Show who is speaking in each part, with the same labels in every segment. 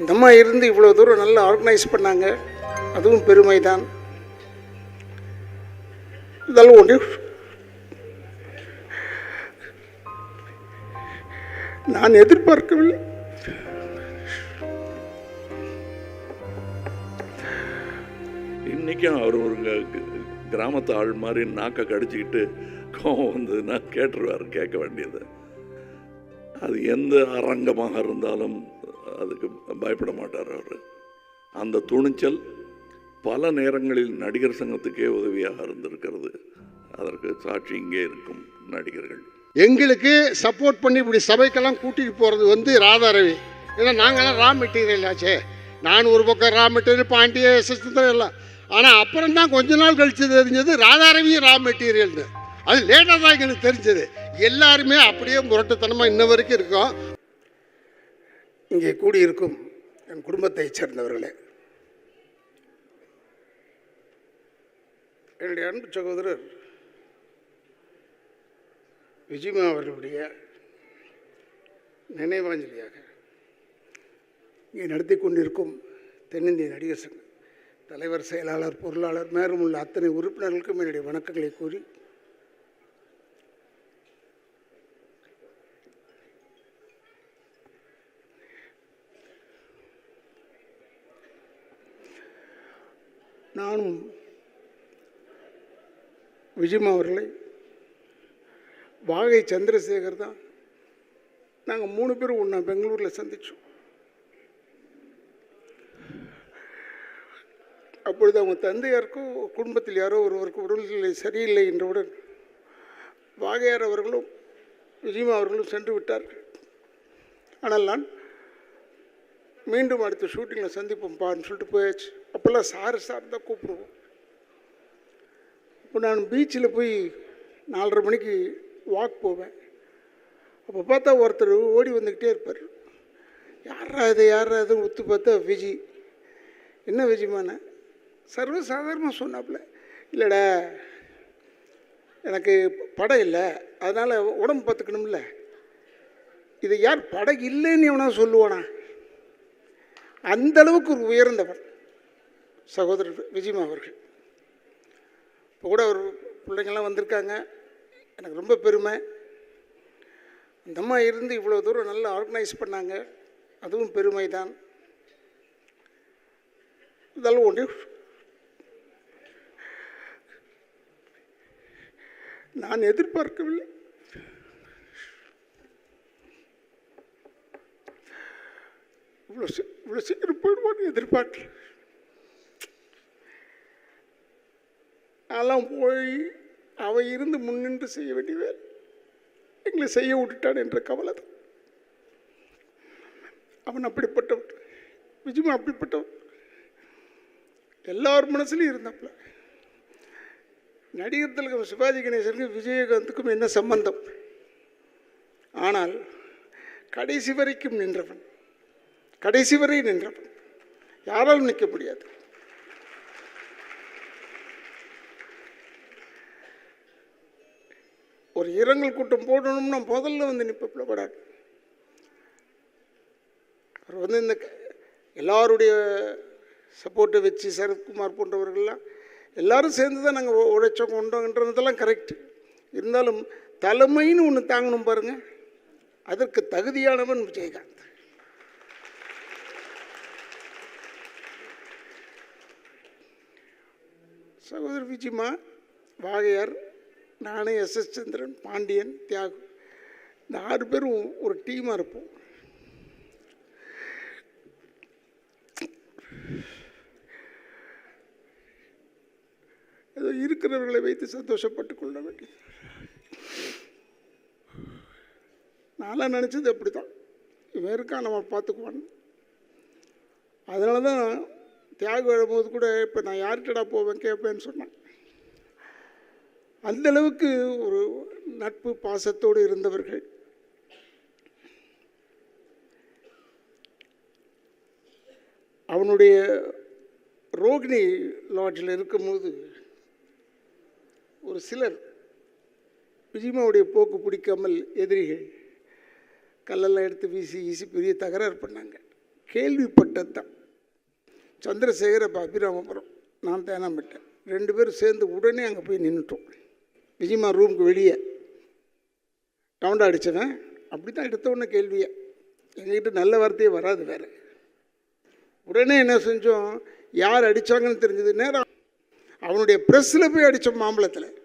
Speaker 1: இந்த அம்மா இருந்து இவ்வளோ தூரம் நல்லா ஆர்கனைஸ் பண்ணாங்க. அதுவும் பெருமை தான் இதெல்லாம் ஒன்று நான் எதிர்பார்க்கவில்லை.
Speaker 2: இன்றைக்கும் அவர் ஒரு கிராமத்து ஆள் மாதிரி நாக்கை கடிச்சிக்கிட்டு கோவம் வந்ததுன்னா கேட்டுருவார் கேட்க வேண்டியது. அது எந்த அரங்கமாக இருந்தாலும் அதுக்கு பயப்பட மாட்டார் அவர். அந்த துணிச்சல் பல நேரங்களில் நடிகர் சங்கத்துக்கே உதவியாக இருந்திருக்கிறது. அதற்கு சாட்சி இங்கே இருக்கும் நடிகர்கள்.
Speaker 1: எங்களுக்கு சப்போர்ட் பண்ணி இப்படி சபைக்கெல்லாம் கூட்டிகிட்டு போகிறது வந்து ராதாரவி ஏன்னா நாங்களாம் ரா மெட்டீரியல் ஆச்சே. நான் ஒரு பக்கம் ரா மெட்டீரியல் பாண்டிய சிஸ்டத்தில் எல்லாம். ஆனால் அப்புறம் தான் கொஞ்ச நாள் கழித்து தெரிஞ்சது ராதாரவியும் ரா மெட்டீரியல்னு அது லேட்டாக தான் எங்களுக்கு தெரிஞ்சது. எல்லாருமே அப்படியே முரட்டுத்தனமாக இன்ன வரைக்கும் இருக்கோம். இங்கே கூடியிருக்கும் என் குடும்பத்தைச் சேர்ந்தவர்களே. என்னுடைய அன்பு சகோதரர் விஜயமா அவர்களுடைய நினைவாஞ்சலியாக இங்கே நடத்தி கொண்டிருக்கும் தென்னிந்திய நடிகர் சங்க தலைவர் செயலாளர் பொருளாளர் மேலும் உள்ள அத்தனை உறுப்பினர்களுக்கும் என்னுடைய வணக்கங்களை கூறி நானும் விஜயம் அவர்களை வாகை சந்திரசேகர் தான். நாங்கள் மூணு பேரும் ஒன்றா பெங்களூரில் சந்தித்தோம் அப்பொழுது அவங்க தந்தையாருக்கும் குடும்பத்தில் யாரோ ஒருவருக்கு உடல்நிலை சரியில்லை என்றவுடன் வாகையார் அவர்களும் விஜயமா அவர்களும் சென்று விட்டார்கள். ஆனால் நான் மீண்டும் அடுத்த ஷூட்டிங்கில் சந்திப்போம்ப்பான்னு சொல்லிட்டு போயாச்சு. அப்போல்லாம் சார் சார் தான் கூப்பிடுவோம். இப்போ நான் பீச்சில் போய் நாலரை மணிக்கு வாக் போவேன். அப்போ பார்த்தா ஒருத்தர் ஓடி வந்துக்கிட்டே இருப்பார். யாரா இது யாரா இதுன்னு ஒத்து பார்த்தா விஜி. என்ன விஜயமான சர்வசாதாரணமாக சொன்னாப்புல. இல்லைடா எனக்கு படம் இல்லை அதனால் உடம்பு பார்த்துக்கணும்ல. இது யார் படம் இல்லைன்னு எவனா சொல்லுவானா? அந்தளவுக்கு ஒரு உயர்ந்தவன். சகோதரர் விஜயமா அவர்கள். இப்போ கூட ஒரு பிள்ளைங்கள்லாம் வந்திருக்காங்க. எனக்கு ரொம்ப பெருமை. இந்த அம்மா இருந்து இவ்வளோ தூரம் நல்லா ஆர்கனைஸ் பண்ணாங்க. அதுவும் பெருமை தான் இதெல்லாம் ஒன்று நான் எதிர்பார்க்கவில்லை. இவ்வளோ இவ்வளோ சீக்கிரம் போயிடுவான்னு எதிர்பார்க்கல. அதெல்லாம் போய் அவ இருந்து முன்னின்று செய்ய வேண்டிய வேலை எங்களை செய்ய விட்டுட்டான் என்ற கவலை தான். அவன் அப்படிப்பட்டவன். விஜயம் அப்படிப்பட்டவன். எல்லார் மனசுலையும் இருந்தாப்புல நடிகர் திலகம் சிவாஜி கணேசனுக்கும் விஜயகாந்துக்கும் என்ன சம்பந்தம்? ஆனால் கடைசி வரைக்கும் நின்றவன். கடைசி வரை நின்றவன். யாராலும் நிற்க முடியாது. ஒரு இரங்கல் கூட்டம் போடணும்னா முதல்ல வந்து நிற்பப்பில் படாது. அவர் வந்து இந்த எல்லாருடைய சப்போர்ட்டை வச்சு சரத்குமார் போன்றவர்கள்லாம் எல்லாரும் சேர்ந்து தான் நாங்கள் உழைச்சோம் கொண்டோங்கன்றதெல்லாம் கரெக்ட் இருந்தாலும் தலைமைன்னு ஒன்று தாங்கணும் பாருங்கள் அதற்கு தகுதியானவன் விஜயகாந்த். சகோதரர் விஜயமா வாகையார் நானே எஸ் எஸ் சந்திரன் பாண்டியன் தியாகு. இந்த ஆறு பேரும் ஒரு டீமாக இருப்போம். ஏதோ இருக்கிறவர்களை வைத்து சந்தோஷப்பட்டு கொள்ள வேண்டிய நான்லாம் நினச்சது அப்படி தான் இவன் இருக்கான் நம்ம பார்த்துக்குவான். அதனால தான் தியாகம் எழும்போது கூட இப்போ நான் யார்கிட்டடா போவேன் கேட்பேன்னு சொன்னேன். அந்தளவுக்கு ஒரு நட்பு பாசத்தோடு இருந்தவர்கள். அவனுடைய ரோகிணி லாட்ஜில் இருக்கும்போது ஒரு சிலர் விஜயமாவுடைய போக்கு பிடிக்காமல் எதிரிகள் கல்லெல்லாம் எடுத்து வீசி வீசி பெரிய தகராறு பண்ணாங்க. கேள்விப்பட்டது தான். சந்திரசேகர் அப்போ அபிராமபுரம் நான் தேனாம்பட்டேன் ரெண்டு பேரும் சேர்ந்து உடனே அங்கே போய் நின்றுட்டோம் விஜயமா ரூமுக்கு வெளியே. டவுண்டாக அடித்தவன் அப்படி தான் எடுத்த உடனே கேள்வியை. எங்ககிட்ட நல்ல வார்த்தையே வராது வேறு. உடனே என்ன செஞ்சோம்? யார் அடித்தாங்கன்னு தெரிஞ்சது. நேரம் அவனுடைய ப்ரெஸ்ஸில் போய் அடித்தோம் மாம்பழத்தில்.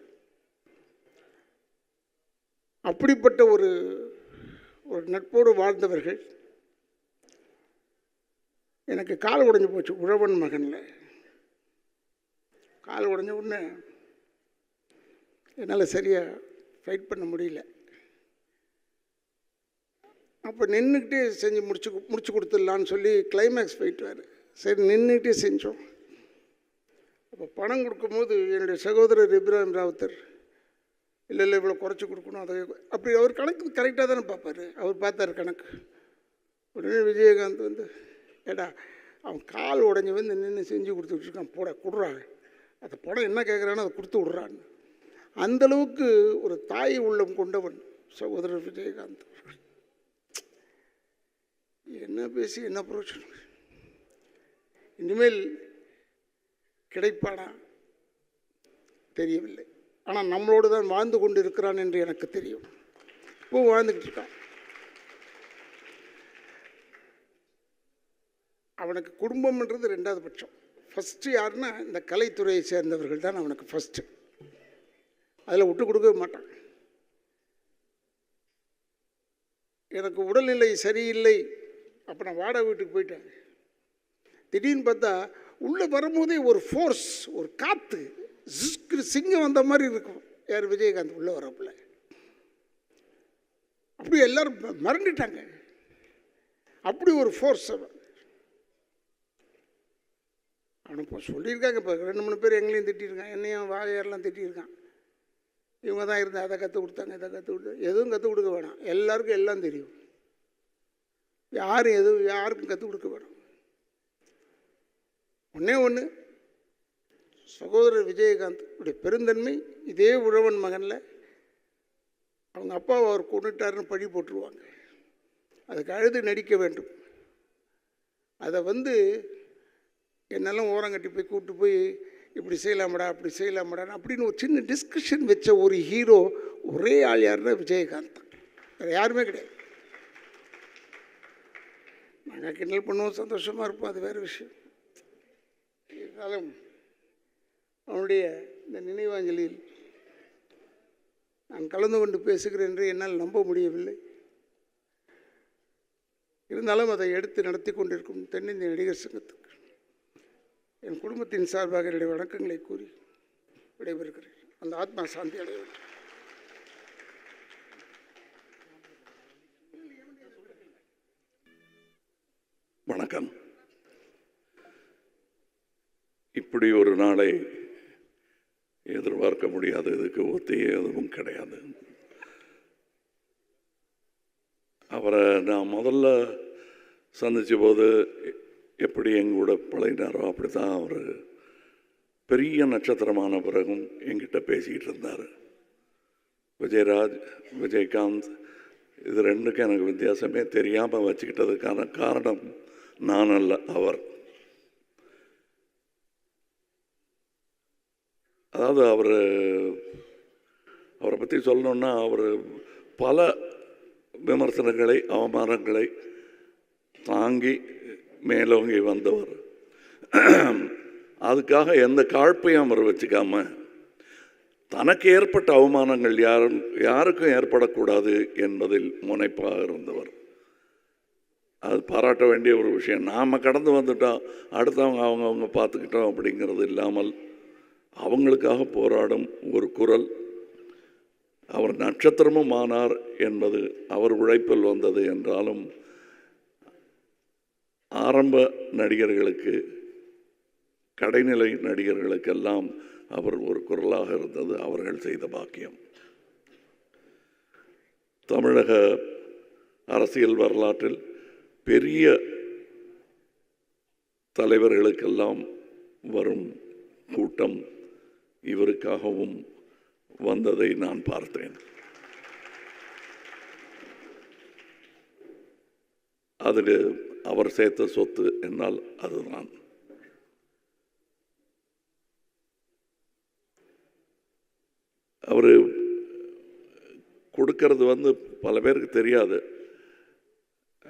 Speaker 1: அப்படிப்பட்ட ஒரு ஒரு நட்போடு வாழ்ந்தவர்கள். எனக்கு கால் உடைஞ்சு போச்சு. உழவன் மகனில். கால் உடைஞ்ச உடனே என்னால் சரியாக ஃபைட் பண்ண முடியல. அப்போ நின்றுக்கிட்டே செஞ்சு முடிச்சு முடிச்சு கொடுத்துடலான்னு சொல்லி கிளைமேக்ஸ் ஃபைட் வேறு. சரி நின்றுக்கிட்டே செஞ்சோம். அப்போ பணம் கொடுக்கும்போது என்னுடைய சகோதரர் இப்ராஹிம் ராவுத்தர் இல்லை இல்லை இவ்வளோ குறைச்சி கொடுக்கணும் அதை அப்படி அவர் கணக்கு கரெக்டாக தானே பார்ப்பார். அவர் பார்த்தார் கணக்கு. உடனே விஜயகாந்த் வந்து ஏடா அவன் கால் உடஞ்சி வந்து நின்று செஞ்சு கொடுத்துட்ருக்கான் போட கொடுறான் அந்த படம் என்ன கேட்குறானோ அதை கொடுத்து விட்றான்னு. அந்தளவுக்கு ஒரு தாய் உள்ளம் கொண்டவன் சகோதரர் விஜயகாந்த் என்ன பேசி என்ன பிரயோஜனம் இனிமேல் கிடைப்பானா? தெரியவில்லை. ஆனால் நம்மளோடு தான் வாழ்ந்து கொண்டு இருக்கிறான் என்று எனக்கு தெரியும். இப்போ வாழ்ந்துக்கிட்டு இருக்கான். அவனுக்கு குடும்பம்ன்றது ரெண்டாவது பட்சம். ஃபஸ்ட்டு யாருன்னா இந்த கலைத்துறையை சேர்ந்தவர்கள் தான் அவனுக்கு ஃபஸ்ட்டு அதில் விட்டு கொடுக்கவே மாட்டான். எனக்கு உடல்நிலை சரியில்லை அப்போ நான் வாடகை வீட்டுக்கு போயிட்டேன். திடீர்னு பார்த்தா உள்ளே வரும்போதே ஒரு ஃபோர்ஸ் ஒரு காற்று ஜிஸ்க்கு சிங்கம் வந்த மாதிரி இருக்கும். யார் விஜயகாந்த் உள்ளே வரப்பில் அப்படி எல்லாரும் ம- மறந்துட்டாங்க. அப்படி ஒரு ஃபோர்ஸ் அவன். அவனை இப்போ சொல்லியிருக்காங்க இப்போ ரெண்டு மூணு பேர் எங்களையும் திட்டியிருக்கான் என்னையும் வாழையாரெலாம் திட்டியிருக்கான். இவங்க தான் இருந்தால் அதை கற்றுக் கொடுத்தாங்க இதை கற்றுக் கொடுத்தாங்க எதுவும் கற்றுக் கொடுக்க வேணாம். எல்லாருக்கும் எல்லாம் தெரியும். யாரும் எதுவும் யாருக்கும் கற்றுக் கொடுக்க வேணாம். ஒன்றே ஒன்று சகோதரர் விஜயகாந்த் உடைய பெருந்தன்மை இதே உழவன் மகனில் அவங்க அப்பாவை அவர் கொண்டுட்டாருன்னு பழி போட்டுருவாங்க. அதுக்கு அழுது நடிக்க வேண்டும். அதை வந்து என்னெல்லாம் ஓரங்கட்டி போய் கூப்பிட்டு போய் இப்படி செய்யலாமடா அப்படி செய்யலாமடா அப்படின்னு ஒரு சின்ன டிஸ்கஷன் வச்ச ஒரு ஹீரோ ஒரே ஆள் யாருன்னா விஜயகாந்த். தான் வேறு யாருமே கிடையாது. நாங்கள் கிண்டல் பண்ணுவோம் சந்தோஷமாக இருப்போம் அது வேறு விஷயம். இருந்தாலும் அவனுடைய இந்த நினைவாஞ்சலியில் நான் கலந்து கொண்டு பேசுகிறேன் என்று என்னால் நம்ப முடியவில்லை. இருந்தாலும் அதை எடுத்து நடத்தி கொண்டிருக்கும் தென்னிந்திய நடிகர் சங்கத்துக்கு. என் குடும்பத்தின் சார்பாக என்னுடைய வணக்கங்களை கூறி விடைபெறுகிறேன். அந்த ஆத்மா சாந்தி அடைய வேண்டும்.
Speaker 2: வணக்கம். இப்படி ஒரு நாளை எதிர்பார்க்க முடியாது. இதுக்கு ஒத்தி எதுவும் கிடையாது. அவரை நான் முதல்ல சந்தித்த போது எப்படி எங்கூட பழகினாரோ அப்படி தான் அவர் பெரிய நட்சத்திரமான பிறகும் என்கிட்ட பேசிக்கிட்டு இருந்தார். விஜயராஜ் விஜயகாந்த் இது ரெண்டுக்கும் எனக்கு வித்தியாசமே தெரியாமல் வச்சுக்கிட்டதுக்கான காரணம் நான் அல்ல அவர். அதாவது அவர் அவரை பற்றி சொல்லணுன்னா அவர் பல விமர்சனங்களை அவமானங்களை தாங்கி மேலோங்கி வந்தவர். அதுக்காக எந்த காழ்ப்பையும் அவர் வச்சுக்காம தனக்கு ஏற்பட்ட அவமானங்கள் யாரும் யாருக்கும் ஏற்படக்கூடாது என்பதில் முனைப்பாக இருந்தவர். அது பாராட்ட வேண்டிய ஒரு விஷயம். நாம் கடந்து வந்துட்டோம் அடுத்தவங்க அவங்க அவங்க பார்த்துக்கிட்டோம் அப்படிங்கிறது இல்லாமல் அவங்களுக்காக போராடும் ஒரு குரல். அவர் நட்சத்திரமும் ஆனார் என்பது அவர் உழைப்பில் வந்தது என்றாலும் ஆரம்ப நடிகர்களுக்கு கடைநிலை நடிகர்களுக்கெல்லாம் அவர் ஒரு குரலாக இருந்தது அவர்கள் செய்த பாக்கியம். தமிழக அரசியல் வரலாற்றில் பெரிய தலைவர்களுக்கெல்லாம் வரும் கூட்டம் இவருக்காகவும் வந்ததை நான் பார்த்தேன். அதில் அவர் சேர்த்த சொத்து என்னால் அதுதான். அவர் கொடுக்கறது வந்து பல பேருக்கு தெரியாது.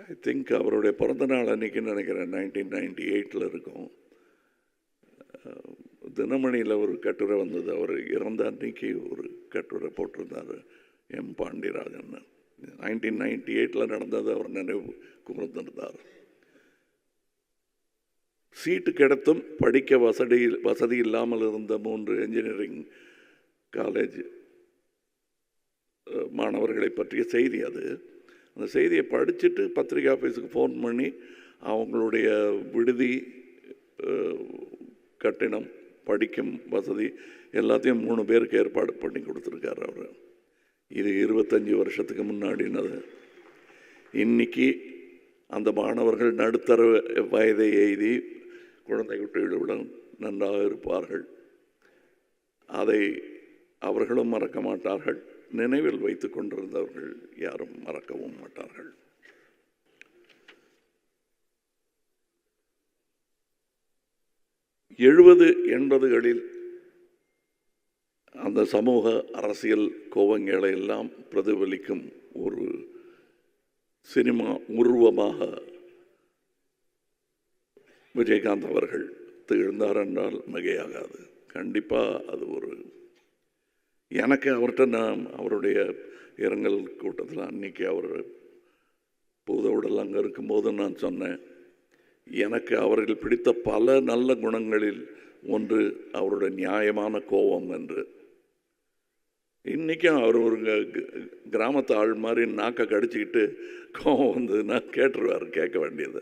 Speaker 2: ஐ திங்க் அவருடைய பிறந்த நாள் அன்னைக்கு நினைக்கிறேன் நைன்டீன் நைன்டி எயிட்டில் இருக்கும் தினமணியில் ஒரு கட்டுரை வந்தது. அவர் இறந்த அன்னைக்கு ஒரு கட்டுரை போட்டிருந்தார் எம் பாண்டியராஜன். நைன்டீன் நைன்டி எயிட்டில் நடந்தது அவர் நினைவு கூர்ந்திருந்தார் சீட்டு கிடைத்தும் படிக்க வசதி வசதி இல்லாமல் இருந்த மூன்று என்ஜினியரிங் காலேஜ் மாணவர்களை பற்றிய செய்தி அது. அந்த செய்தியை படிச்சுட்டு பத்திரிகை ஆஃபீஸுக்கு ஃபோன் பண்ணி அவங்களுடைய விடுதி கட்டிடம் படிக்கும் வசதி எல்லாத்தையும் மூணு பேருக்கு ஏற்பாடு பண்ணி கொடுத்துருக்காரு அவர். இது இருபத்தஞ்சி வருஷத்துக்கு முன்னாடினது. இன்னைக்கு அந்த மாணவர்கள் நடுத்தர வயதை எய்தி குழந்தை குட்டிகளுடன் நன்றாக இருப்பார்கள். அதை அவர்களும் மறக்க மாட்டார்கள். நினைவில் வைத்து கொண்டிருந்தவர்கள் யாரும் மறக்கவும் மாட்டார்கள். எழுபது எண்பதுகளில் அந்த சமூக அரசியல் கோபங்களை எல்லாம் பிரதிபலிக்கும் ஒரு சினிமா உருவமாக விஜயகாந்த் அவர்கள் திகழ்ந்தார் என்றால் மிகையாகாது. கண்டிப்பாக அது ஒரு எனக்கு அவர்கிட்ட நான் அவருடைய இரங்கல் கூட்டத்தில் அன்னைக்கு அவர் பூதவுடல் அங்கே இருக்கும்போது நான் சொன்னேன் எனக்கு அவர்கள் பிடித்த பல நல்ல குணங்களில் ஒன்று அவருடைய நியாயமான கோபம் என்று. இன்றைக்கும் அவர் ஒரு கிராமத்து ஆள் மாதிரி நாக்கை கடிச்சிக்கிட்டு கோபம் வந்ததுன்னா கேட்டுருவார் கேட்க வேண்டியது.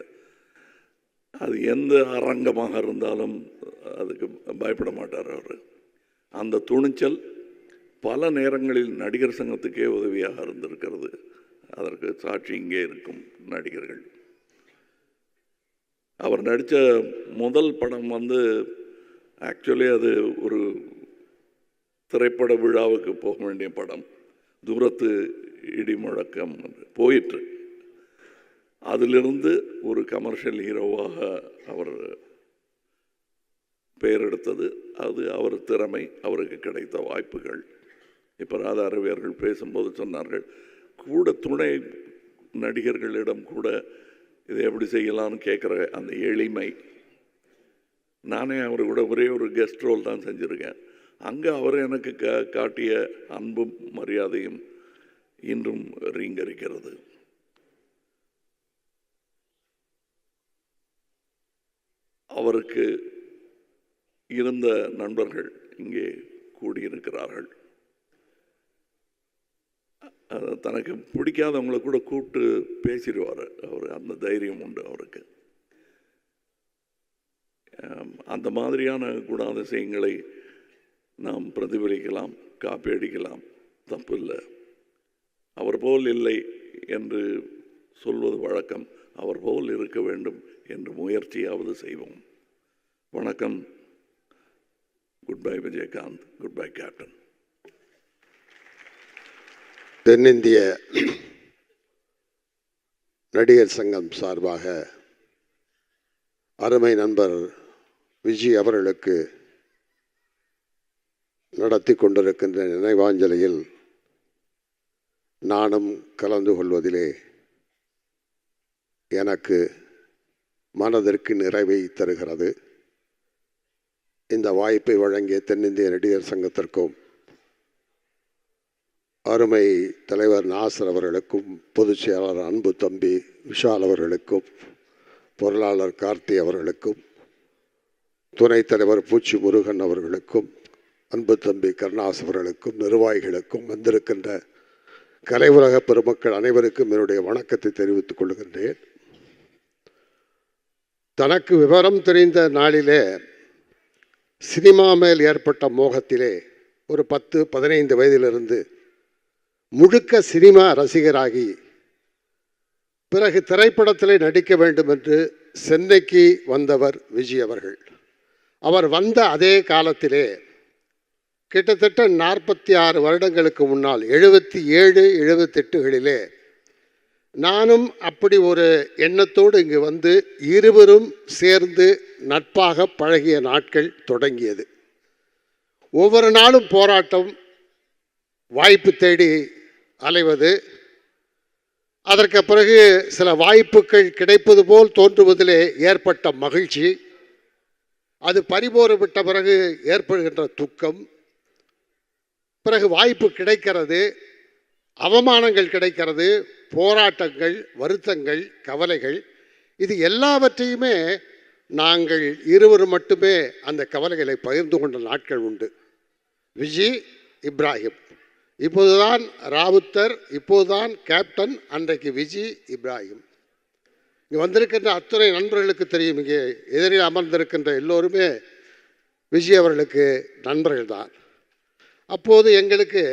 Speaker 2: அது எந்த அரங்கமாக இருந்தாலும் அதுக்கு பயப்பட மாட்டார் அவர். அந்த துணிச்சல் பல நேரங்களில் நடிகர் சங்கத்துக்கே உதவியாக இருந்திருக்கிறது. அதற்கு சாட்சி இங்கே இருக்கும் நடிகர்கள். அவர் நடித்த முதல் படம் வந்து ஆக்சுவலி அது ஒரு திரைப்பட விழாவுக்கு போக வேண்டிய படம். தூரத்து இடி முழக்கம் போயிற்று. அதிலிருந்து ஒரு கமர்ஷியல் ஹீரோவாக அவர் பெயர் எடுத்தது அது அவர் திறமை அவருக்கு கிடைத்த வாய்ப்புகள். இப்போ ராதாரவியர்கள் பேசும்போது சொன்னார்கள் கூட துணை நடிகர்களிடம் கூட இதை எப்படி செய்யலாம்னு கேட்குற அந்த எளிமை. நானே அவர் கூட ஒரே ஒரு கெஸ்ட் ரோல் தான் செஞ்சுருக்கேன். அங்கே அவர் எனக்கு கா காட்டிய அன்பும் மரியாதையும் இன்றும் ரீங்கரிக்கிறது. அவருக்கு இருந்த நண்பர்கள் இங்கே கூடியிருக்கிறார்கள். தனக்கு பிடிக்காதவங்களை கூட கூப்பிட்டு பேசிடுவார். அவர் அந்த தைரியம் உண்டு அவருக்கு. அந்த மாதிரியான குணாதிசயங்களை நாம் பிரதிபலிக்கலாம் காப்பி அடிக்கலாம் தப்பு இல்லை அவர் போல் இல்லை என்று சொல்வது வழக்கம். அவர் போல் இருக்க வேண்டும் என்று முயற்சியாவது செய்வோம். வணக்கம். Good bye Vijayakanth good bye captain
Speaker 3: தென்னிந்திய நடிகர் சங்கம் சார்பாக அருமை நண்பர் விஜி அவர்களுக்கு நடத்தி கொண்டிருக்கின்ற நினைவாஞ்சலியில் நானும் கலந்து கொள்வதிலே எனக்கு மனதிற்கு நிறைவை தருகிறது. இந்த வாய்ப்பை வழங்கிய தென்னிந்திய நடிகர் சங்கத்திற்கும் அருமை தலைவர் நாசர் அவர்களுக்கும் பொதுச் செயலாளர் அன்பு தம்பி விஷால் அவர்களுக்கும் பொருளாளர் கார்த்தி அவர்களுக்கும் துணைத் தலைவர் பூச்சி முருகன் அவர்களுக்கும் அன்பு தம்பி கருணாஸ் அவர்களுக்கும் நிர்வாகிகளுக்கும் வந்திருக்கின்ற கலை உலக பெருமக்கள் அனைவருக்கும் என்னுடைய வணக்கத்தை தெரிவித்துக் கொள்கின்றேன். தனக்கு விவரம் தெரிந்த நாளிலே சினிமா மேல் ஏற்பட்ட மோகத்திலே ஒரு பத்து பதினைந்து வயதிலிருந்து முழுக்க சினிமா ரசிகராகி பிறகு திரைப்படத்திலே நடிக்க வேண்டும் என்று சென்னைக்கு வந்தவர் விஜய் அவர்கள். அவர் வந்த அதே காலத்திலே கிட்டத்தட்ட நாற்பத்தி ஆறு வருடங்களுக்கு முன்னால் எழுபத்தி ஏழு எழுபத்தெட்டுகளிலே நானும் அப்படி ஒரு எண்ணத்தோடு இங்கு வந்து இருவரும் சேர்ந்து நட்பாக பழகிய நாட்கள் தொடங்கியது. ஒவ்வொரு நாளும் போராட்டம் வாய்ப்பு தேடி அலைவது. அதற்கு பிறகு சில வாய்ப்புகள் கிடைப்பது போல் தோன்றுவதிலே ஏற்பட்ட மகிழ்ச்சி. அது பறிபோறு விட்ட பிறகு ஏற்படுகின்ற துக்கம். பிறகு வாய்ப்பு கிடைக்கிறது. அவமானங்கள் கிடைக்கிறது. போராட்டங்கள் வருத்தங்கள் கவலைகள் இது எல்லாவற்றையுமே நாங்கள் இருவர் மட்டுமே அந்த கவலைகளை பகிர்ந்து கொண்ட நாட்கள் உண்டு. விஜி இப்ராஹிம். இப்போதுதான் ராவுத்தர் இப்போதுதான் கேப்டன் அன்றைக்கு விஜி இப்ராஹிம். இங்கே வந்திருக்கின்ற அத்துணை நண்பர்களுக்கு தெரியும் இங்கே எதிரில் அமர்ந்திருக்கின்ற எல்லோருமே விஜய் அவர்களுக்கு நண்பர்கள் தான் அப்போது எங்களுக்கு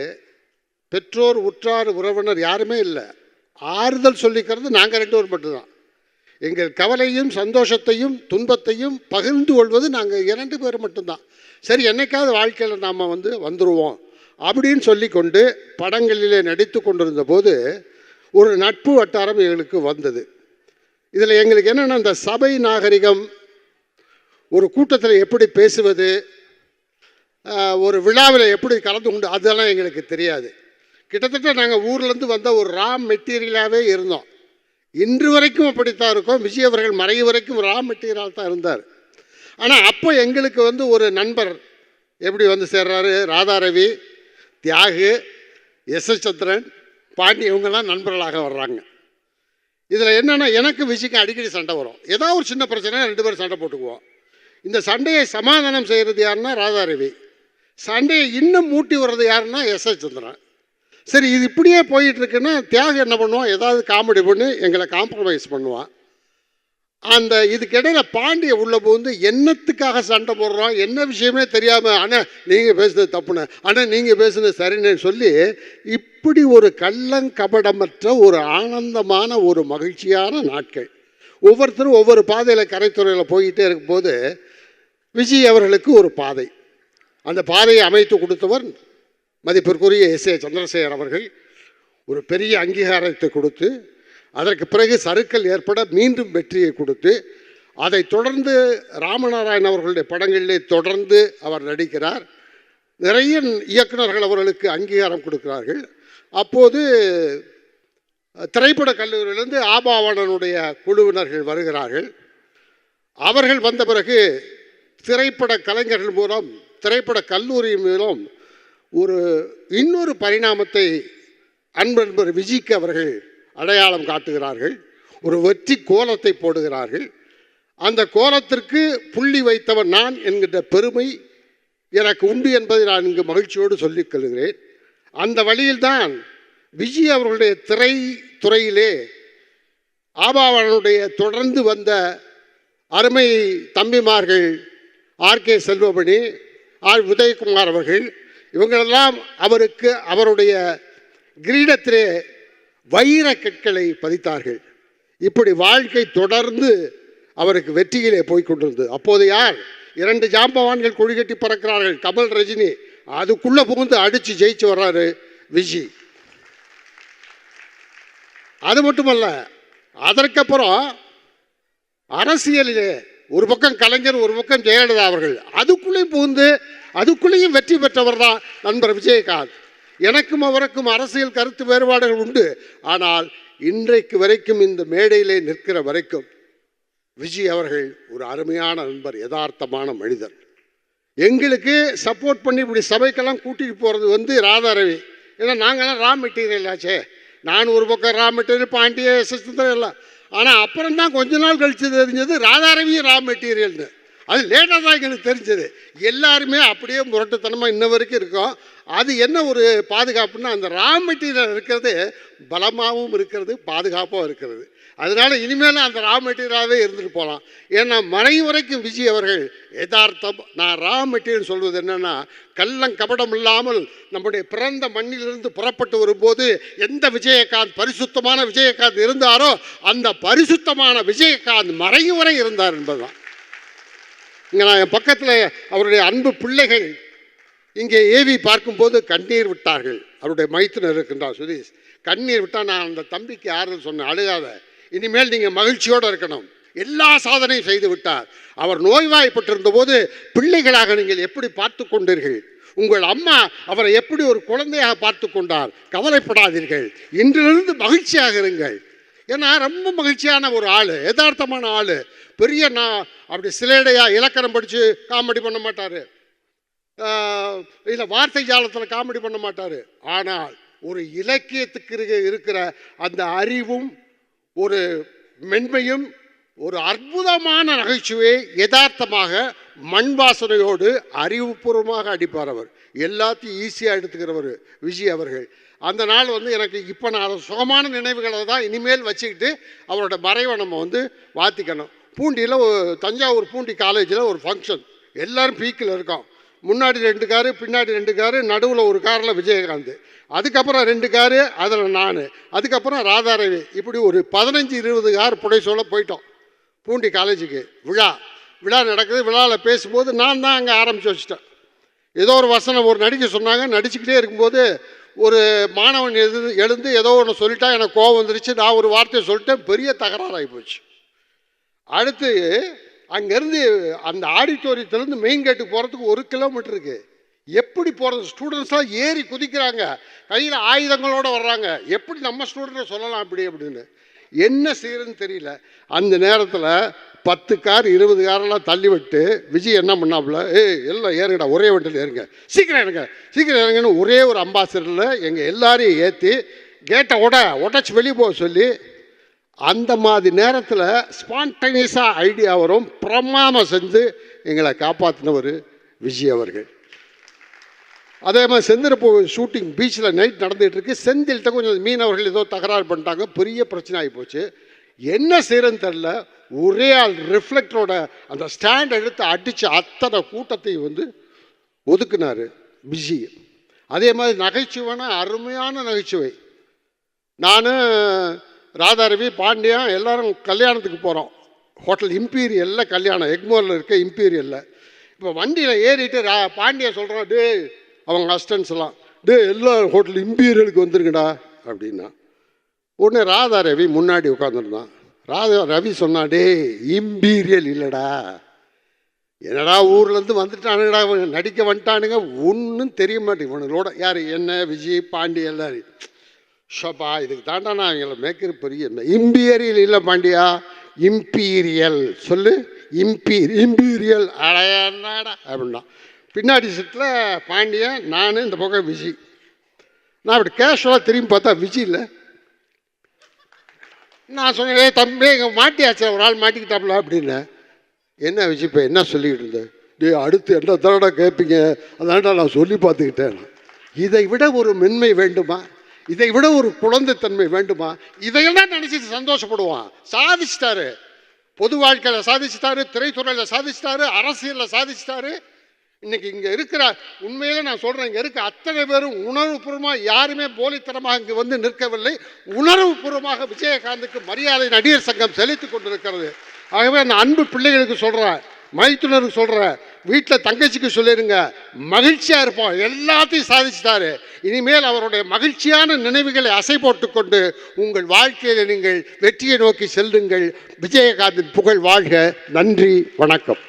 Speaker 3: பெற்றோர் உற்றார் உறவினர் யாருமே இல்லை. ஆறுதல் சொல்லிக்கிறது நாங்கள் ரெண்டு பேர் மட்டும்தான். எங்கள் கவலையும் சந்தோஷத்தையும் துன்பத்தையும் பகிர்ந்து கொள்வது நாங்கள் இரண்டு பேர் மட்டும்தான். சரி என்னைக்காவது வாழ்க்கையில் நாம் வந்து வந்துடுவோம் அப்படின்னு சொல்லிக்கொண்டு படங்களிலே நடித்து கொண்டிருந்த போது ஒரு நட்பு வட்டாரம் எங்களுக்கு வந்தது. இதில் எங்களுக்கு என்னென்னா இந்த சபை நாகரிகம் ஒரு கூட்டத்தில் எப்படி பேசுவது ஒரு விழாவில் எப்படி கலந்து கொண்டு அதெல்லாம் எங்களுக்கு தெரியாது. கிட்டத்தட்ட நாங்கள் ஊர்லேருந்து வந்த ஒரு ரா மெட்டீரியலாகவே இருந்தோம். இன்று வரைக்கும் அப்படித்தான் இருக்கோம். விஜய் அவர்கள் மறைய வரைக்கும் ரா மெட்டீரியல் தான் இருந்தார். ஆனால் அப்போ எங்களுக்கு வந்து ஒரு நண்பர் எப்படி வந்து சேர்றாரு? ராதாரவி தியாகு எஸ் எஸ் சந்திரன் பாண்டி இவங்கெல்லாம் நண்பர்களாக வர்றாங்க. இதில் என்னென்னா எனக்கு விஜய்க்கு அடிக்கடி சண்டை வரும். ஏதாவது ஒரு சின்ன பிரச்சனை ரெண்டு பேரும் சண்டை போட்டுக்குவோம். இந்த சண்டையை சமாதானம் செய்கிறது யாருன்னா ராதாரவி. சண்டையை இன்னும் மூட்டி வர்றது யாருன்னா எஸ் எஸ் சந்திரன். சரி இது இப்படியே போயிட்டுருக்குன்னா தியாகம் என்ன பண்ணுவான்? ஏதாவது காமெடி பண்ணி எங்களை காம்ப்ரமைஸ் பண்ணுவான். அந்த இதுக்கிடையில் பாண்டிய உள்ள புகுந்து என்னத்துக்காக சண்டை போடுறோம் என்ன விஷயமே தெரியாமல் அண்ணா நீங்கள் பேசுனது தப்புன்னு அண்ணா நீங்கள் பேசுனது சரின்னு சொல்லி இப்படி ஒரு கள்ளங்கபடமற்ற ஒரு ஆனந்தமான ஒரு மகிழ்ச்சியான நாட்கள். ஒவ்வொருத்தரும் ஒவ்வொரு பாதையில் கரைத்துறையில் போய்கிட்டே இருக்கும்போது விஜய் அவர்களுக்கு ஒரு பாதை. அந்த பாதையை அமைத்து கொடுத்தவர் மதிப்பிற்குரிய எஸ் ஏ சந்திரசேகர் அவர்கள் ஒரு பெரிய அங்கீகாரத்தை கொடுத்து அதற்கு பிறகு சறுக்கல் ஏற்பட மீண்டும் வெற்றியை கொடுத்து அதை தொடர்ந்து ராமநாராயண் அவர்களுடைய படங்களிலே தொடர்ந்து அவர் நடிக்கிறார். நிறைய இயக்குனர்கள் அவர்களுக்கு அங்கீகாரம் கொடுக்கிறார்கள். அப்போது திரைப்பட கல்லூரியிலிருந்து ஆபாவணனுடைய குழுவினர்கள் வருகிறார்கள். அவர்கள் வந்த பிறகு திரைப்பட கலைஞர்கள் மூலம் திரைப்பட கல்லூரி மூலம் ஒரு இன்னொரு பரிணாமத்தை அன்பன்பர் விஜிக்கு அவர்கள் அடையாளம் காட்டுகிறார்கள். ஒரு வெற்றி கோலத்தை போடுகிறார்கள். அந்த கோலத்திற்கு புள்ளி வைத்தவன் நான் என்கின்ற பெருமை எனக்கு உண்டு என்பதை நான் இங்கு மகிழ்ச்சியோடு சொல்லிக் கொள்கிறேன். அந்த வழியில்தான் விஜய் அவர்களுடைய திரை துறையிலே ஆபாவனுடைய தொடர்ந்து வந்த அருமை தம்பிமார்கள் R K Selvamani R Udayakumar அவர்கள் இவங்களெல்லாம் அவருக்கு அவருடைய கிரீடத்திலே வைர கற்களை பதித்தார்கள். இப்படி வாழ்க்கை தொடர்ந்து அவருக்கு வெற்றியிலே போய் கொண்டிருந்தது. அப்போது யார்? இரண்டு ஜாம்பவான்கள் கொடிகட்டி பறக்கிறார்கள் கமல் ரஜினி. அதுக்குள்ளே புகுந்து அடித்து ஜெயிச்சு வர்றாரு விஜி. அது மட்டுமல்ல அதற்கப்புறம் அரசியலிலே ஒரு பக்கம் கலைஞர் ஒரு பக்கம் ஜெயலலிதா அவர்கள். அதுக்குள்ளே புகுந்து அதுக்குள்ளேயும் வெற்றி பெற்றவர் தான் நண்பர் விஜயகாந்த். எனக்கும் அவருக்கும் அரசியல் கருத்து வேறுபாடுகள் உண்டு. ஆனால் இன்றைக்கு வரைக்கும் இந்த மேடையிலே நிற்கிற வரைக்கும் விஜய் அவர்கள் ஒரு அருமையான நண்பர் யதார்த்தமான மனிதர். எங்களுக்கு சப்போர்ட் பண்ணி இப்படி சபைக்கெல்லாம் கூட்டிகிட்டு போகிறது வந்து ராதாரவி. ஏன்னா நாங்கள்லாம் ரா மெட்டீரியல் ஆச்சே. நான் ஒரு பக்கம் ரா மெட்டீரியல் பாண்டிய சிஸ்டம் எல்லாம். ஆனால் அப்புறம் தான் கொஞ்ச நாள் கழித்து தெரிஞ்சது ராதாரவியும் ரா மெட்டீரியல்னு அது லேட்டாக தான் எங்களுக்கு தெரிஞ்சது. எல்லாருமே அப்படியே முரட்டுத்தனமாக இன்ன வரைக்கும் இருக்கோம். அது என்ன ஒரு பாதுகாப்புன்னா அந்த ரா மெட்டீரியல் இருக்கிறது பலமாகவும் இருக்கிறது பாதுகாப்பாகவும் இருக்கிறது. அதனால இனிமேல் அந்த ரா மெட்டீரியலாகவே இருந்துட்டு போகலாம். ஏன்னா மறை வரைக்கும் விஜய் அவர்கள் யதார்த்தம் நான் ரா மெட்டீரியல் சொல்வது என்னென்னா கள்ளம் கபடம் இல்லாமல் நம்முடைய பிறந்த மண்ணிலிருந்து புறப்பட்டு வரும்போது எந்த விஜயகாந்த் பரிசுத்தமான விஜயகாந்த் இருந்தாரோ அந்த பரிசுத்தமான விஜயகாந்த் மறையும் வரை இருந்தார் என்பதுதான். இங்கே நான் என் பக்கத்தில் அவருடைய அன்பு பிள்ளைகள் இங்கே ஏவி பார்க்கும்போது கண்ணீர் விட்டார்கள். அவருடைய மைத்தினர் இருக்கின்றார் சுதீஷ். கண்ணீர் விட்டால் நான் அந்த தம்பிக்கு யாருன்னு சொன்னேன் அழுகாத. இனிமேல் நீங்கள் மகிழ்ச்சியோடு இருக்கணும். எல்லா சாதனையும் செய்து விட்டார். அவர் நோய்வாய்ப்பட்டிருந்த போது பிள்ளைகளாக நீங்கள் எப்படி பார்த்து கொண்டீர்கள்? உங்கள் அம்மா அவரை எப்படி ஒரு குழந்தையாக பார்த்து கொண்டார்? கவலைப்படாதீர்கள். இன்றிலிருந்து மகிழ்ச்சியாக இருங்கள். ஏன்னா ரொம்ப மகிழ்ச்சியான ஒரு ஆள் யதார்த்தமான ஆள். பெரிய நான் அப்படி சிலேடையாக இலக்கணம் படித்து காமெடி பண்ண மாட்டார். இல்லை வார்த்தை ஜாலத்தில் காமெடி பண்ண மாட்டார். ஆனால் ஒரு இலக்கியத்துக்கு இருக்கிற அந்த அறிவும் ஒரு மென்மையும் ஒரு அற்புதமான நகைச்சுவையை யதார்த்தமாக மண் வாசனையோடு அறிவுபூர்வமாக அடிப்பார் அவர். எல்லாத்தையும் ஈஸியாக எடுத்துக்கிறவர் விஜய் அவர்கள். அந்த நாள் வந்து எனக்கு இப்போ நான் அதை சுகமான நினைவுகளை தான் இனிமேல் வச்சுக்கிட்டு அவரோட மறைவை நம்ம வந்து வாத்திக்கணும் பூண்டியில் தஞ்சாவூர் பூண்டி காலேஜில் ஒரு ஃபங்க்ஷன் எல்லோரும் பீக்கில் இருக்கோம். முன்னாடி ரெண்டு காரு பின்னாடி ரெண்டு காரு நடுவில் ஒரு காரில் விஜயகாந்த். அதுக்கப்புறம் ரெண்டு காரு அதில் நான். அதுக்கப்புறம் ராதாரவி. இப்படி ஒரு பதினஞ்சு இருபது கார் புடைசோல போயிட்டோம். பூண்டி காலேஜுக்கு விழா. விழா நடக்குது. விழாவில் பேசும்போது நான் தான் அங்கே ஆரம்பித்து வச்சுட்டேன். ஏதோ ஒரு வசனம் ஒரு நடிக்க சொன்னாங்க. நடிச்சுக்கிட்டே இருக்கும்போது ஒரு மாணவன் எழுது எழுந்து ஏதோ ஒன்று சொல்லிட்டா எனக்கு கோவம் வந்துருச்சு. நான் ஒரு வார்த்தையை சொல்லிட்டேன். பெரிய தகராறாகி போச்சு. அடுத்து அங்கேருந்து அந்த ஆடிட்டோரியத்துலேருந்து மெயின் கேட்டுக்கு போகிறதுக்கு ஒரு கிலோமீட்டருக்கு எப்படி போகிறது ஸ்டூடெண்ட்ஸ்லாம் ஏறி குதிக்கிறாங்க. கையில் ஆயுதங்களோடு வர்றாங்க. எப்படி நம்ம ஸ்டூடெண்ட்டை சொல்லலாம் அப்படி அப்படின்னு. என்ன செய்யறதுன்னு தெரியல. அந்த நேரத்தில் பத்து கார் இருபது காரெல்லாம் தள்ளி விட்டு விஜய் என்ன பண்ணாப்புல? ஏய் எல்லாம் ஏறுங்கடா ஒரே வண்டியில் ஏறுங்க. சீக்கிரம் ஏறுங்க சீக்கிரம் ஏறுங்கன்னு ஒரே ஒரு அம்பாசிடரில் எங்கள் எல்லாரையும் ஏற்றி கேட்டை உட உடச்சி வெளியே போக சொல்லி அந்த மாதிரி நேரத்தில் ஸ்பான்டனியஸாக ஐடியா வரும். பிரமாணம் செஞ்சு எங்களை காப்பாற்றினவர் விஜய் அவர்கள். அதே மாதிரி செந்திருப்பு ஷூட்டிங் பீச்சில் நைட் நடந்துகிட்டு இருக்கு. செந்தில்கிட்ட கொஞ்சம் மீனவர்கள் ஏதோ தகராறு பண்ணிட்டாங்க. பெரிய பிரச்சனை ஆகி போச்சு. என்ன செய்கிறேன்னு தெரில ஒரே ஆள் ரிஃப்ளெக்டரோட அந்த ஸ்டாண்ட் எடுத்து அடித்து அத்தனை கூட்டத்தையும் வந்து ஒதுக்குனார் பிஸி அதே மாதிரி நகைச்சுவைனா அருமையான நகைச்சுவை. நான் ராதாரவி பாண்டியன் எல்லாரும் கல்யாணத்துக்கு போகிறோம் ஹோட்டல் இம்பீரியலில் கல்யாணம். எக்மோரில் இருக்க இம்பீரியலில். இப்போ வண்டியில் ஏறிட்டு ரா பாண்டியா சொல்கிறோம் டே அவங்க அஸ்டன்ஸ்லாம் டே எல்லாரும் ஹோட்டல் இம்பீரியலுக்கு வந்துருங்கடா அப்படின்னா உடனே ராதா ரவி முன்னாடி உட்காந்துருந்தான் ராதா ரவி சொன்னாடே இம்பீரியல் இல்லைடா. என்னடா ஊர்லேருந்து வந்துட்டானுங்கடா இவன் நடிக்க வந்துட்டானுங்க. ஒன்றும் தெரிய மாட்டேங்குது. இவனுங்களோட யார் என்ன விஜய் பாண்டி எல்லாரும் ஷப்பா இதுக்கு தாண்டா நான் எங்களை மேய்க்கிற பெரிய இம்பீரியல் இல்லை பாண்டியா? இம்பீரியல் சொல்லு. இம்பீர் இம்பீரியல் அடையாடா அப்படின்னா. பின்னாடி சீட்டில் பாண்டியன் நான் இந்த பக்கம் விஜய். நான் அப்படி கேஷுவலாக திரும்பி பார்த்தா விஜய் இல்லை. நான் சொன்னேன் "ஏய் தம்பி இங்கே மாட்டியாச்சு ஒரு ஆள் மாட்டிக்கிட்டாப்ல அப்படின்னு. என்ன விஜய் இப்போ என்ன சொல்லிக்கிட்டு இருந்தேன் டே அடுத்து என்ன தடவை கேட்பீங்க அதனால நான் சொல்லி பார்த்துக்கிட்டேன். இதை விட ஒரு மென்மை வேண்டுமா? இதை விட ஒரு குழந்தைத்தன்மை வேண்டுமா? இதையெல்லாம் நினச்சிட்டு சந்தோஷப்படுவான். சாதிச்சிட்டாரு. பொது வாழ்க்கையில் சாதிச்சிட்டாரு திரைத்துறையில் சாதிச்சிட்டாரு அரசியலில் சாதிச்சிட்டாரு. இன்னைக்கு இங்கே இருக்கிற உண்மையிலே நான் சொல்கிறேன் இங்கே இருக்க அத்தனை பேரும் உணர்வுபூர்வமாக யாருமே போலித்தனமாக இங்கே வந்து நிற்கவில்லை. உணர்வுபூர்வமாக விஜயகாந்துக்கு மரியாதை நடிகர் சங்கம் செலுத்தி கொண்டிருக்கிறது. ஆகவே அந்த அன்பு பிள்ளைகளுக்கு சொல்கிறேன் மைத்துனருக்கு சொல்கிறேன் வீட்டில் தங்கச்சிக்கு சொல்லிடுங்க மகிழ்ச்சியாக இருப்போம். எல்லாத்தையும் சாதிச்சிட்டாரு. இனிமேல் அவருடைய மகிழ்ச்சியான நினைவுகளை அசை போட்டுக்கொண்டு உங்கள் வாழ்க்கையில் நீங்கள் வெற்றியை நோக்கி செல்லுங்கள். விஜயகாந்தின் புகழ் வாழ்க. நன்றி வணக்கம்.